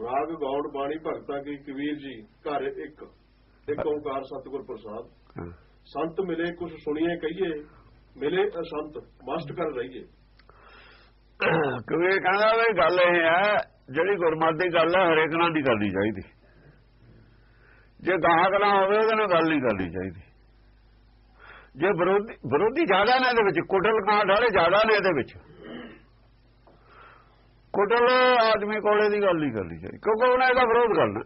ਰਾਗ ਗੌੜ ਬਾਣੀ ਭਗਤਾ ਕੀ ਕਬੀਰ ਜੀ ਘਰ ਇੱਕ ਇੱਕ ਓੰਕਾਰ ਸਤਿਗੁਰ ਪ੍ਰਸਾਦ। ਸੰਤ ਮਿਲੇ ਕੁਛ ਸੁਣੀਏ ਕਹੀਏ ਮਿਲੇ ਅਸੰਤ ਮਸਤ ਕਰ ਰਹੀਏ। ਕਬੀਰ ਕਹਿੰਦਾ ਵੀ ਗੱਲ ਇਹ ਹੈ ਜਿਹੜੀ ਗੁਰਮਤਿ ਦੀ ਗੱਲ ਹੈ ਹਰੇਕ ਨਾਲ ਨਹੀਂ ਕਰਨੀ ਚਾਹੀਦੀ। ਜੇ ਗਾਹਕ ਨਾ ਹੋਵੇ ਉਹਦੇ ਨਾਲ ਗੱਲ ਨਹੀਂ ਕਰਨੀ ਚਾਹੀਦੀ। ਜੇ ਵਿਰੋਧੀ ਵਿਰੋਧੀ ਜ਼ਿਆਦਾ ਨੇ ਇਹਦੇ ਵਿੱਚ ਕੁਟਲ ਕਾਂਡ ਵਾਲੇ ਜ਼ਿਆਦਾ ਨੇ ਇਹਦੇ ਵਿੱਚ। ਕੁਟਲ ਆਦਮੀ ਕੋਲੇ ਦੀ ਗੱਲ ਨਹੀਂ ਕਰਨੀ ਚਾਹੀਦੀ ਕਿਉਂਕਿ ਉਹਨੇ ਇਹਦਾ ਵਿਰੋਧ ਕਰਨਾ।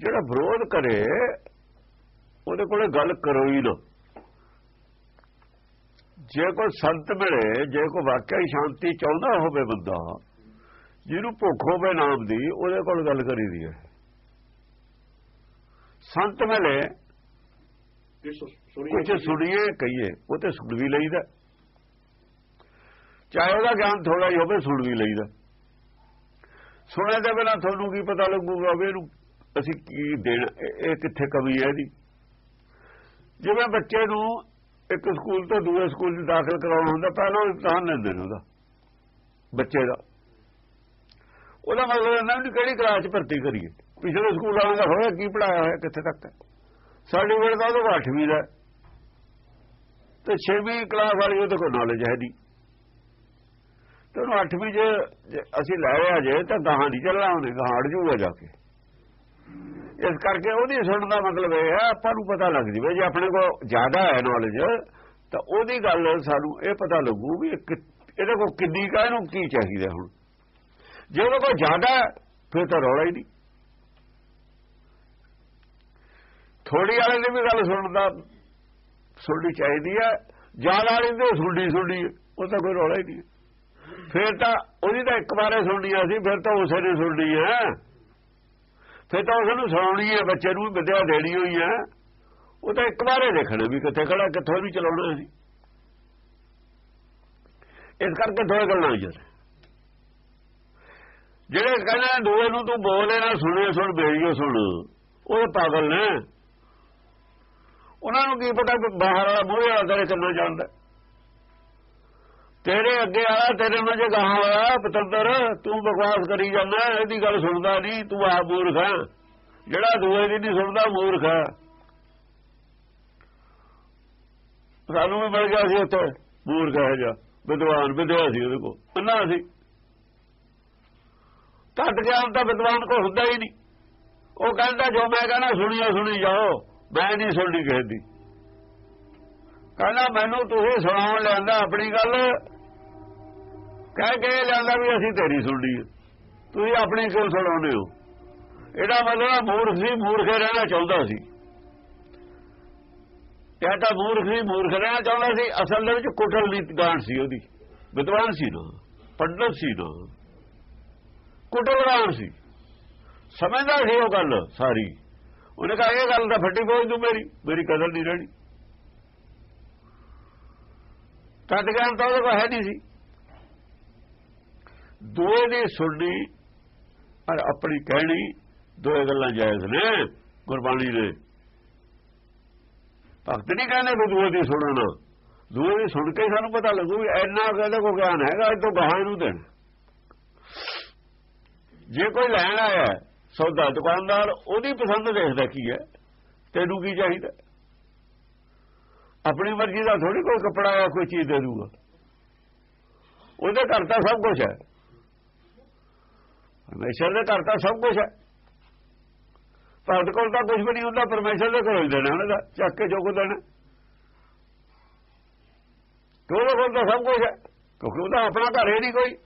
ਜਿਹੜਾ ਵਿਰੋਧ ਕਰੇ ਉਹਦੇ ਕੋਲੇ ਗੱਲ ਕਰੋ ਹੀ ਨਾ। ਜੇ ਕੋਈ ਸੰਤ ਮਿਲੇ ਜੇ ਕੋਈ ਵਾਕਿਆ ਹੀ ਸ਼ਾਂਤੀ ਚਾਹੁੰਦਾ ਹੋਵੇ ਬੰਦਾ ਜਿਹਨੂੰ ਭੁੱਖ ਹੋਵੇ ਨਾਮ ਦੀ ਉਹਦੇ ਕੋਲ ਗੱਲ ਕਰੀਦੀ ਹੈ। ਸੰਤ ਮਿਲੇ ਕੁਝ ਸੁਣੀਏ ਕਹੀਏ ਉਹ ਤੇ ਸੁਣ ਵੀ ਲਈਦਾ। ਚਾਹੇ ਉਹਦਾ ਗਿਆਨ ਥੋੜਾ ਹੀ ਹੋਵੇ, ਸੁਣ ਵੀ ਲਈਦਾ। ਸੁਣੇ ਦੇ ਬਿਨਾ ਤੁਹਾਨੂੰ ਕੀ ਪਤਾ ਲੱਗੂਗਾ ਵੀ ਇਹਨੂੰ ਅਸੀਂ ਕੀ ਦੇਣਾ, ਇਹ- ਕਿੱਥੇ ਕਮੀ ਹੈ ਇਹਦੀ। ਜਿਵੇਂ ਬੱਚੇ ਨੂੰ ਇੱਕ ਸਕੂਲ ਤੋਂ ਦੂਜੇ ਸਕੂਲ 'ਚ ਦਾਖਲ ਕਰਾਉਣਾ ਹੁੰਦਾ, ਪਹਿਲਾਂ ਉਹ ਇਮਤਿਹਾਨ ਲੈਂਦੇ ਨੇ ਉਹਦਾ, ਬੱਚੇ ਦਾ। ਉਹਦਾ ਮਤਲਬ ਇਹਨਾਂ ਨੂੰ ਕਿਹੜੀ ਕਲਾਸ 'ਚ ਭਰਤੀ ਕਰੀਏ? ਪਿਛਲੇ ਸਕੂਲ ਵਾਲਿਆਂ ਦਾ ਹੋਇਆ, ਕੀ ਪੜਾਇਆ ਹੋਇਆ, ਕਿੱਥੇ ਤੱਕ ਹੈ? ਸਰਟੀਫਿਕੇਟ ਦਾ ਉਹਦਾ 8ਵੀਂ ਦਾ ਹੈ। ਤੇ 6ਵੀਂ ਕਲਾਸ ਵਾਲੀ ਉਹਦੇ ਕੋਲ ਨੌਲੇਜ ਹੈ ਨਹੀਂ। ਤੇ ਉਹਨੂੰ 8ਵੀਂ 'ਚ ਜੇ ਅਸੀਂ ਲੈ ਆ ਜੇ ਤਾਂ ਗਾਹਾਂ ਨਹੀਂ ਚੱਲਣਾ ਉਹਨੇ ਗਾਹਾਂ ਅੜ ਜਾਊਗਾ ਜਾ ਕੇ। ਇਸ ਕਰਕੇ ਉਹਦੀ ਸੁਣਨ ਦਾ ਮਤਲਬ ਇਹ ਹੈ ਆਪਾਂ ਨੂੰ ਪਤਾ ਲੱਗ ਜਵੇ ਜੇ ਆਪਣੇ ਕੋਲ ਜ਼ਿਆਦਾ ਹੈ ਨੌਲੇਜ ਤਾਂ ਉਹਦੀ ਗੱਲ ਸਾਨੂੰ ਇਹ ਪਤਾ ਲੱਗੂ ਵੀ ਇਹਦੇ ਕੋਲ ਕਿੰਨੀ ਕਾ ਇਹਨੂੰ ਕੀ ਚਾਹੀਦਾ ਹੁਣ। ਜੇ ਉਹਦੇ ਕੋਲ ਜ਼ਿਆਦਾ ਹੈ, ਫਿਰ ਤਾਂ ਰੌਲਾ ਹੀ ਨਹੀਂ। ਥੋੜੀ ਵਾਲੇ ਦੀ ਵੀ ਗੱਲ ਸੁਣਨ ਦਾ ਸੁਣਨੀ ਚਾਹੀਦੀ ਹੈ ਜ਼ਿਆਦਾ ਵਾਲੀ ਦੀ ਸੁਣਨੀ ਸੁਣਨੀ ਹੈ, ਉਹ ਤਾਂ ਕੋਈ ਰੌਲਾ ਹੀ ਨਹੀਂ ਹੈ। ਫਿਰ ਤਾਂ ਉਹਦੀ ਤਾਂ ਇੱਕ ਵਾਰੇ ਸੁਣਨੀ ਆ ਸੀ ਫਿਰ ਤਾਂ ਉਸੇ ਨੇ ਸੁਣਨੀ ਹੈ। ਫਿਰ ਤਾਂ ਉਸ ਨੂੰ ਸੁਣਾਉਣੀ ਹੈ, ਬੱਚੇ ਨੂੰ ਵੀ ਵਿਦਿਆ ਦੇਣੀ ਹੋਈ ਹੈ। ਉਹ ਤਾਂ ਇੱਕ ਵਾਰੇ ਦੇਖਣਾ ਵੀ ਕਿੱਥੇ ਖੜਾ, ਕਿੱਥੋਂ ਵੀ ਚਲਾਉਣਾ ਸੀ ਇਸ ਕਰਕੇ ਦੋ ਗੱਲਾਂ ਹੋਈਆਂ ਨੇ। ਜਿਹੜੇ ਕਹਿੰਦੇ ਦੂਏ ਨੂੰ ਤੂੰ ਬੋਲੇ ਨਾ ਸੁਣੇ, ਸੁਣ, ਬੇੜੀਓ ਸੁਣ, ਉਹ ਪਾਗਲ ਨੇ। ਉਹਨਾਂ ਨੂੰ ਕੀ ਪਤਾ ਬਾਹਰ ਵਾਲਾ ਮੂਹਰੇ ਵਾਲਾ ਤੇਰੇ ਕੰਨਾਂ ਜਾਂਦਾ ਤੇਰੇ ਅੱਗੇ ਆਇਆ, ਤੇਰੇ ਨਾਲ ਜੇ ਗਾਹਾਂ ਹੋਇਆ ਪਤੰਦਰ, ਤੂੰ ਬਕਵਾਸ ਕਰੀ ਜਾਂਦਾ, ਇਹਦੀ ਗੱਲ ਸੁਣਦਾ ਨਹੀਂ, ਤੂੰ ਆ ਮੂਰਖ ਹੈ। ਜਿਹੜਾ ਦੂਏ ਦੀ ਨਹੀਂ ਸੁਣਦਾ, ਮੂਰਖ ਹੈ। ਸਾਨੂੰ ਵੀ ਮਿਲ ਗਿਆ ਸੀ ਉੱਥੇ, ਮੂਰਖ ਹੈ ਜਾ ਵਿਦਵਾਨ ਵਿਦਿਆ ਸੀ ਉਹਦੇ ਕੋਲ, ਅੰਨਾ ਸੀ। ਘੱਟ ਗਿਆਨ ਤਾਂ ਵਿਦਵਾਨ ਕੋਲ ਹੁੰਦਾ ਹੀ ਨਹੀਂ। ਉਹ ਕਹਿੰਦਾ, ਜੋ ਮੈਂ ਕਹਿੰਦਾ ਸੁਣੀਓ, ਸੁਣੀ ਜਾਓ, ਮੈਂ ਨਹੀਂ ਸੁਣਨੀ ਕਿਸੇ ਦੀ। ਕਹਿੰਦਾ, ਮੈਨੂੰ ਤੁਸੀਂ ਸੁਣਾਉਣ ਲੈਂਦਾ ਆਪਣੀ ਗੱਲ। ਕਹਿ ਕੇ ਲੈਂਦਾ ਵੀ ਅਸੀਂ ਤੇਰੀ ਸੁਣਨੀ ਹੈ। ਤੁਸੀਂ ਆਪਣੀ ਕਿਉਂ ਸੁਣਾਉਂਦੇ ਹੋ? ਇਹਦਾ ਮਤਲਬ ਮੂਰਖ ਸੀ ਮੂਰਖੇ ਰਹਿਣਾ ਚਾਹੁੰਦਾ ਸੀ। ਇਹ ਤਾਂ ਮੂਰਖ ਸੀ ਮੂਰਖ ਰਹਿਣਾ ਚਾਹੁੰਦਾ ਸੀ। ਅਸਲ ਦੇ ਵਿੱਚ ਕੁਟਲ ਨੀਤਗਾਨ ਸੀ ਉਹਦੀ। ਵਿਦਵਾਨ ਸੀ ਨਾ, ਪੰਡਤ ਸੀ ਨਾ। ਕੁਟਲਗਾਨ ਸੀ। ਸਮਝਦਾ ਸੀ ਉਹ ਗੱਲ ਸਾਰੀ। ਉਹਨੇ ਕਹਾ, ਇਹ ਗੱਲ ਤਾਂ ਫੱਟੀ ਪੋਜ ਦੂ ਮੇਰੀ। ਮੇਰੀ ਕਦਰ ਨਹੀਂ ਰਹਿਣੀ। ਤਦ ਗਿਆਨ ਤਾਂ ਉਹਦੇ ਕੋਲ ਹੈ ਨਹੀਂ ਸੀ। ਦੋਏ ਦੀ ਸੁਣਨੀ ਔਰ ਆਪਣੀ ਕਹਿਣੀ ਦੋਏ ਗੱਲਾਂ ਜਾਇਜ਼ ਨੇ, ਗੁਰਬਾਣੀ ਨੇ। ਭਗਤ ਨਹੀਂ ਕਹਿੰਦੇ ਵੀ ਦੂਏ ਦੀ ਸੁਣਨਾ। ਦੂਏ ਦੀ ਸੁਣ ਕੇ ਸਾਨੂੰ ਪਤਾ ਲੱਗੂ ਵੀ ਇੰਨਾ ਕਹਿੰਦੇ ਕੋ ਗਿਆਨ ਹੈਗਾ, ਇਹ ਤੋਂ ਗਾਹਾਂ ਨੂੰ ਦੇਣ। ਜੇ ਕੋਈ ਲੈਣ ਆਇਆ ਸੌਦਾ ਦੁਕਾਨਦਾਰ, ਉਹਦੀ ਪਸੰਦ ਦੇਖਦਾ ਕੀ ਹੈ, ਤੈਨੂੰ ਕੀ ਚਾਹੀਦਾ? ਆਪਣੀ ਮਰਜ਼ੀ ਦਾ ਥੋੜੀ ਕੋਈ ਕੱਪੜਾ ਜਾਂ ਕੋਈ ਚੀਜ਼ ਦੇ ਦੂਗਾ। ਉਹਦੇ ਘਰ ਤਾਂ ਸਭ ਕੁਝ ਹੈ। ਪਰਮੇਸ਼ਰ ਦੇ ਘਰ ਤਾਂ ਸਭ ਕੁਝ ਹੈ। ਭਗਤ ਕੋਲ ਤਾਂ ਕੁਝ ਵੀ ਨਹੀਂ ਹੁੰਦਾ, ਪਰਮੇਸ਼ਰ ਦੇ ਕੋਲ ਦੇਣਾ ਉਹਨਾਂ ਦਾ ਚੱਕ ਕੇ ਜੋ ਕੋ ਦੇਣਾ। ਉਹਦੇ ਕੋਲ ਤਾਂ ਸਭ ਕੁਝ ਹੈ? ਕਿਉਂਕਿ ਉਹਦਾ ਆਪਣਾ ਘਰ ਹੀ ਨਹੀਂ ਕੋਈ।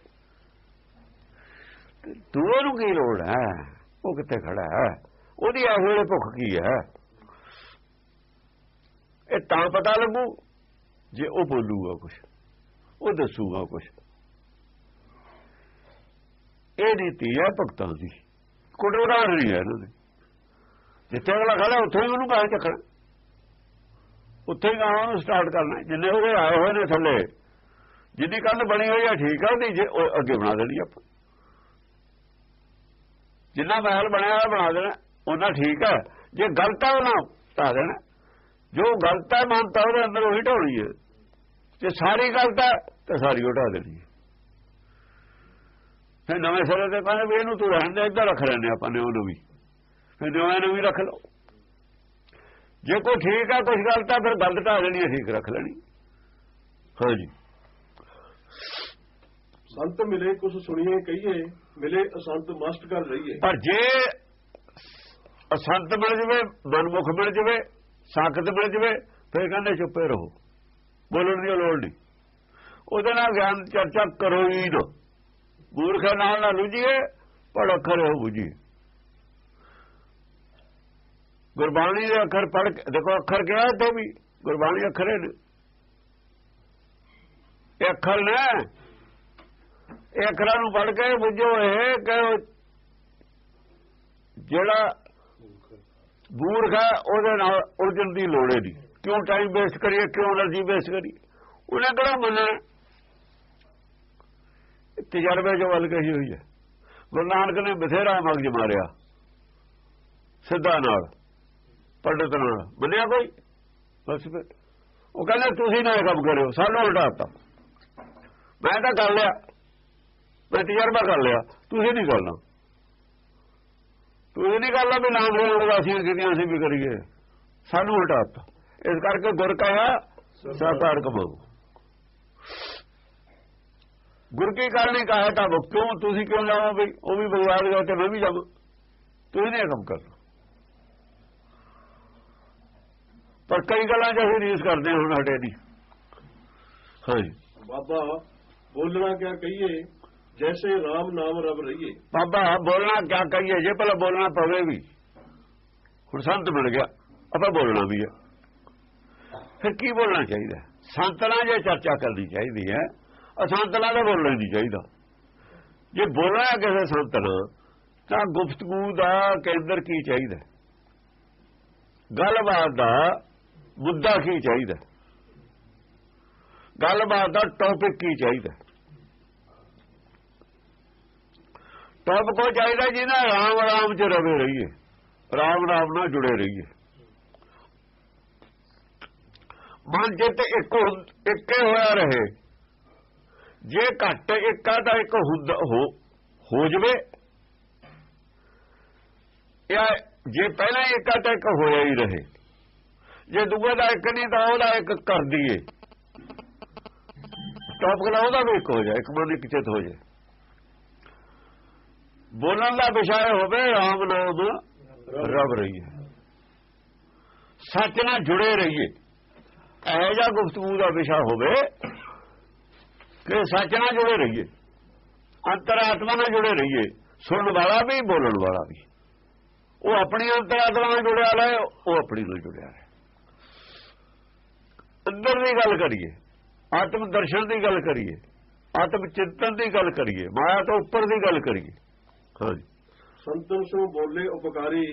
ਦੂਏ ਨੂੰ ਕੀ ਲੋੜ ਹੈ? ਉਹ ਕਿੱਥੇ ਖੜਾ ਹੈ? ਉਹਦੀ ਇਸ ਵੇਲੇ ਭੁੱਖ ਕੀ ਹੈ? ਇਹ ਤਾਂ ਪਤਾ ਲੱਗੂ ਜੇ ਉਹ ਬੋਲੂਗਾ ਕੁਝ ਉਹ ਦੱਸੂਗਾ ਕੁਝ ਇਹ ਨੀਤੀ ਹੈ ਭਗਤਾਂ ਦੀ ਕੁੜਵਦਾਰ ਨਹੀਂ ਹੈ ਇਹਨਾਂ ਦੀ। ਜਿੱਥੇ ਅਗਲਾ ਖੜਾ, ਉੱਥੇ ਹੀ ਉਹਨੂੰ ਕਾਹ ਚੱਕਣਾ। ਉੱਥੇ ਹੀ ਗਾਹਾਂ ਨੂੰ ਸਟਾਰਟ ਕਰਨਾ। ਜਿੰਨੇ ਉਹਦੇ ਆਏ ਹੋਏ ਨੇ ਥੱਲੇ। ਜਿੰਨੀ ਕੰਧ ਬਣੀ ਹੋਈ ਹੈ ਠੀਕ ਹੈ ਉਹਦੀ ਜੇ ਉਹ ਅੱਗੇ ਬਣਾ ਦੇਣੀ ਆਪਾਂ। ਜਿੰਨਾ ਮਹਿਲ ਬਣਿਆ ਹੋਇਆ ਬਣਾ ਦੇਣਾ ਉਹਨਾਂ ਠੀਕ ਹੈ ਜੇ ਗਲਤ ਹੈ ਉਹਨਾਂ ਢਾ ਦੇਣਾ। ਜੋ ਗਲਤ ਹੈ ਮੰਨਤਾ ਉਹਦੇ ਅੰਦਰ ਉਹੀ ਢਾਉਣੀ ਹੈ। ਜੇ ਸਾਰੀ ਗਲਤ ਹੈ ਤਾਂ ਸਾਰੀ ਉਹ ਢਾ ਦੇਣੀ ਹੈ। ਫਿਰ ਨਵੇਂ ਸਿਰੇ ਤੇ ਕਹਿੰਦੇ ਵੀ ਇਹਨੂੰ ਤੂੰ ਰਹਿਣ ਦੇ ਇੱਧਰ ਰੱਖ ਲੈਣੇ ਆਪਾਂ ਨੇ ਉਹਨੂੰ ਵੀ। ਫਿਰ ਨਵੇਂ ਨੂੰ ਵੀ ਰੱਖ ਲਓ। ਜੇ ਕੋਈ ਠੀਕ ਆ ਕੁਝ ਗਲਤ ਆ ਫਿਰ ਗਲਤ ਢਾ ਲੈਣੀ ਠੀਕ ਰੱਖ ਲੈਣੀ। ਹਾਂਜੀ ਸੰਤ ਮਿਲੇ ਕੁਛ ਸੁਣੀਏ ਕਹੀਏ ਮਿਲੇ ਅਸੰਤ ਮਸਤ ਕਰ ਰਹੀਏ ਪਰ ਜੇ ਅਸੰਤ ਮਿਲ ਜਵੇ ਮਨਮੁਖ ਮਿਲ ਜਵੇ ਸਾਖਤ ਮਿਲ ਜਵੇ, ਫਿਰ ਕਹਿੰਦੇ ਚੁੱਪੇ ਰਹੋ। ਬੋਲਣ ਦੀ ਲੋੜ ਨਹੀਂ। ਉਹਦੇ ਨਾਲ ਗਿਆਨ ਚਰਚਾ ਕਰੋ ਹੀ ਨਾ। ਮੂਰਖ ਨਾਲ ਨਾ ਲੁਝੀਏ ਪੜ ਅੱਖਰ ਹੋ ਬੁਝੀਏ। ਗੁਰਬਾਣੀ ਦੇ ਅੱਖਰ ਪੜ ਕੇ ਦੇਖੋ ਅੱਖਰ ਕਿਹਾ ਤੇ ਵੀ, ਗੁਰਬਾਣੀ ਅੱਖਰੇ ਨੇ। ਇਹ ਅੱਖਰ ਨੇ। ਇਹ ਅੱਖਰਾਂ ਨੂੰ ਪੜ ਕੇ ਬੁੱਝੋ ਇਹ ਕਿ ਜਿਹੜਾ ਬੂਰਖ ਹੈ ਉਹਦੇ ਨਾਲ ਉਲਝਣ ਦੀ ਲੋੜ ਨਹੀਂ। ਕਿਉਂ ਟਾਈਮ ਵੇਸਟ ਕਰੀਏ, ਕਿਉਂ એનર્ਜੀ ਵੇਸਟ ਕਰੀਏ? ਉਹਨੇ ਕਿਹੜਾ ਮੰਨਣਾ? ਤਜਰਬੇ ਜੋ ਵੱਲ ਕਹੀ ਹੋਈ ਹੈ। ਗੁਰੂ ਨਾਨਕ ਨੇ ਬਥੇਰਾ ਮਗਜ ਮਾਰਿਆ। ਸਿੱਧਾ ਨਾਲ, ਪੰਡਤ ਨਾਲ। ਬੰਨਿਆ ਕੋਈ? ਬਸ ਫਿਰ। ਉਹ ਕਹਿੰਦਾ, ਤੁਸੀਂ ਨਾ ਕੰਮ ਕਰਿਓ, ਸਾਨੂੰ ਉਲਟਾਤਾ ਮੈਂ ਤਾਂ ਕਰ ਲਿਆ। ਮੈਂ ਤਜਰਬਾ ਕਰ ਲਿਆ। ਤੁਸੀਂ ਨਹੀਂ ਕਰਨਾ। ਤੁਸੀਂ ਨਹੀਂ ਕਰਨਾ ਵੀ ਨਾਮ ਦੇ ਉਦਾਸੀਆਂ ਕੀਤੀਆਂ ਅਸੀਂ ਵੀ ਕਰੀਏ। ਸਾਨੂੰ ਉਲਟਾਤਾ ਇਸ ਕਰਕੇ ਗੁਰ ਕਹਾ ਸਾਕਾਰ ਕਮਾਓ ਗੁਰ ਕੀ ਕਰਨੇ ਕਹਾ ਤਾਂ ਉਹ ਕਿਉਂ? ਤੁਸੀਂ ਕਿਉਂ ਜਾਵੋ ਵੀ ਉਹ ਵੀ ਬਗਵਾਦ ਗਿਆ ਤੇ ਮੈਂ ਵੀ ਜਾਵਾਂ। ਤੁਸੀਂ ਨੇ ਇਹ ਕੰਮ ਕਰਨਾ। ਪਰ ਕਈ ਗੱਲਾਂ ਚ ਅਸੀਂ ਰੀਸ ਕਰਦੇ ਹਾਂ ਹੁਣ ਹਟੇ ਨਹੀਂ। ਹਾਂਜੀ। ਬਾਬਾ ਬੋਲਣਾ ਕਿਆ ਕਹੀਏ? ਜੈਸੇ RAM ਨਾਮ ਰਬ ਰਹੀਏ ਬਾਬਾ ਬੋਲਣਾ ਕਿਆ ਕਹੀਏ ਜੇ ਭਲਾ ਬੋਲਣਾ ਪਵੇ ਵੀ ਹੁਣ ਸੰਤ ਬਣ ਗਿਆ ਆਪਾਂ ਬੋਲਣਾ ਵੀ ਹੈ ਫਿਰ ਕੀ ਬੋਲਣਾ ਚਾਹੀਦਾ ਸੰਤਨਾ ਜੇ ਚਰਚਾ ਕਰਨੀ ਚਾਹੀਦੀ ਹੈ ਅਸੰਤਨਾ ਦਾ ਬੋਲਣਾ ਨਹੀਂ ਚਾਹੀਦਾ ਜੇ ਬੋਲਣਾ ਕਿਸੇ ਸੰਤ ਤਾਂ ਗੁਫ਼ਤਗੂ ਦਾ ਕੇਂਦਰ ਕੀ ਚਾਹੀਦਾ ਗੱਲਬਾਤ ਦਾ ਮੁੱਦਾ ਕੀ ਚਾਹੀਦਾ ਗੱਲਬਾਤ ਦਾ ਟੌਪਿਕ ਕੀ ਚਾਹੀਦਾ ਟੌਪ ਕੋ ਚਾਹੀਦਾ ਜਿਹਨਾਂ ਰਾਮ ਰਾਮ ਚ ਰਵੇ ਰਹੀਏ। ਰਾਮ ਰਾਮ ਨਾਲ ਜੁੜੇ ਰਹੀਏ। ਮਨ ਚਿੱਤ ਇੱਕ ਇੱਕੇ ਹੋਇਆ ਰਹੇ। ਜੇ ਘੱਟ ਇੱਕਾ ਦਾ ਇੱਕ ਹੁੰਦਾ, ਹੋ ਹੋ ਜਵੇ। ਜਾਂ ਜੇ ਪਹਿਲਾਂ ਹੀ ਇੱਕਾ ਤਾਂ ਇੱਕ ਹੋਇਆ ਹੀ ਰਹੇ। ਜੇ ਦੂਜੇ ਦਾ ਇੱਕ ਨਹੀਂ ਤਾਂ ਉਹਦਾ ਇੱਕ ਕਰ ਦਈਏ। ਟੌਪ ਗਲਾ ਉਹਦਾ ਵੀ ਇੱਕ ਹੋ ਜਾਏ, ਇੱਕ ਮਨ ਇੱਕ ਚਿੱਤ ਹੋ ਜਾਏ। ਬੋਲਣ ਦਾ ਵਿਸ਼ਾ ਹੋਵੇ, ਆਮ ਲੋਕ ਰਬ ਰਹੀਏ। ਸੱਚ ਨਾਲ ਜੁੜੇ ਰਹੀਏ। ਇਹੋ ਜਿਹਾ ਗੁਫ਼ਤਗੂ ਦਾ ਵਿਸ਼ਾ ਹੋਵੇ ਕਿ ਸੱਚ ਨਾਲ ਜੁੜੇ ਰਹੀਏ, ਅੰਤਰਾਤਮਾ ਨਾਲ ਜੁੜੇ ਰਹੀਏ, ਸੁਣਨ ਵਾਲਾ ਵੀ, ਬੋਲਣ ਵਾਲਾ ਵੀ। ਉਹ ਆਪਣੀ ਅੰਤਰਾਤਮਾ ਨਾਲ ਜੁੜਿਆ ਰਹੇ ਉਹ ਆਪਣੀ ਨਾਲ ਜੁੜਿਆ ਰਹੇ ਅੰਦਰ ਦੀ ਗੱਲ ਕਰੀਏ, ਆਤਮ ਦਰਸ਼ਨ ਦੀ ਗੱਲ ਕਰੀਏ, ਆਤਮ ਚਿੰਤਨ ਦੀ ਗੱਲ ਕਰੀਏ, ਮਾਇਆ ਤੋਂ ਉੱਪਰ ਦੀ ਗੱਲ ਕਰੀਏ ਹਾਂਜੀ ਸੰਤਨ ਸੋ ਬੋਲੇ ਉਪਕਾਰੀ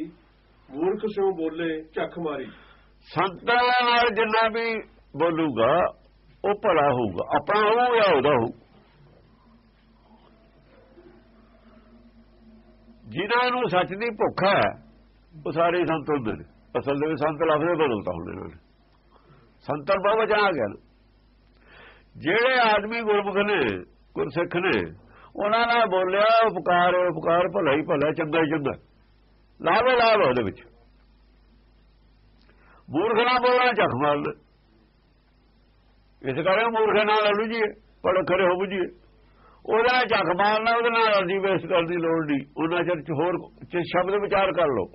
ਮੂਰਖ ਸੋ ਬੋਲੇ ਝੱਖ ਮਾਰੀ। ਸੰਤਾਂ ਨਾਲ ਜਿੰਨਾ ਵੀ ਬੋਲੂਗਾ ਉਹ ਭਲਾ ਹੋਊਗਾ। ਆਪਣਾ ਹੋਊ ਜਾਂ ਉਹਦਾ ਹੋਊ। ਜਿਨ੍ਹਾਂ ਨੂੰ ਸੱਚ ਦੀ ਭੁੱਖ ਹੈ ਉਹ ਸਾਰੇ ਸੰਤ ਹੁੰਦੇ ਨੇ। ਅਸਲ ਦੇ ਵਿੱਚ ਸੰਤ ਲਫ਼ਜ਼ੇ ਬਦਲਤਾ ਹੁੰਦੇ ਨੇ ਸੰਤਰ ਬਾਬਾ ਜਾ ਗਿਆ। ਜਿਹੜੇ ਆਦਮੀ ਗੁਰਮੁਖ ਨੇ ਗੁਰਸਿੱਖ ਨੇ ਉਹਨਾਂ ਨਾਲ ਬੋਲਿਆ ਉਪਕਾਰ ਉਪਕਾਰ ਭਲਾ ਹੀ ਭਲਾ ਚੰਗਾ ਹੀ ਚੰਗਾ। ਲਾਭ ਹੈ, ਲਾਭ ਉਹਦੇ ਵਿੱਚ। ਮੂਰਖ ਨਾਲ ਬੋਲਣਾ ਚੱਕ ਮਾਰਨਾ। ਇਸ ਕਰਕੇ ਮੂਰਖ ਨਾਲ ਅਲੂ ਜੀ ਪਰ ਖਰੇ ਹੋ ਬੁਝੀਏ। ਉਹਦੇ ਨਾਲ ਚੱਕ ਮਾਰਨਾ ਉਹਦੇ ਨਾਲ ਅਰਜੀ ਵੇਸਟ ਕਰਨ ਦੀ ਲੋੜ ਨਹੀਂ। ਉਹਨਾਂ ਚਿਰ ਹੋਰ ਸ਼ਬਦ ਵਿਚਾਰ ਕਰ ਲਓ।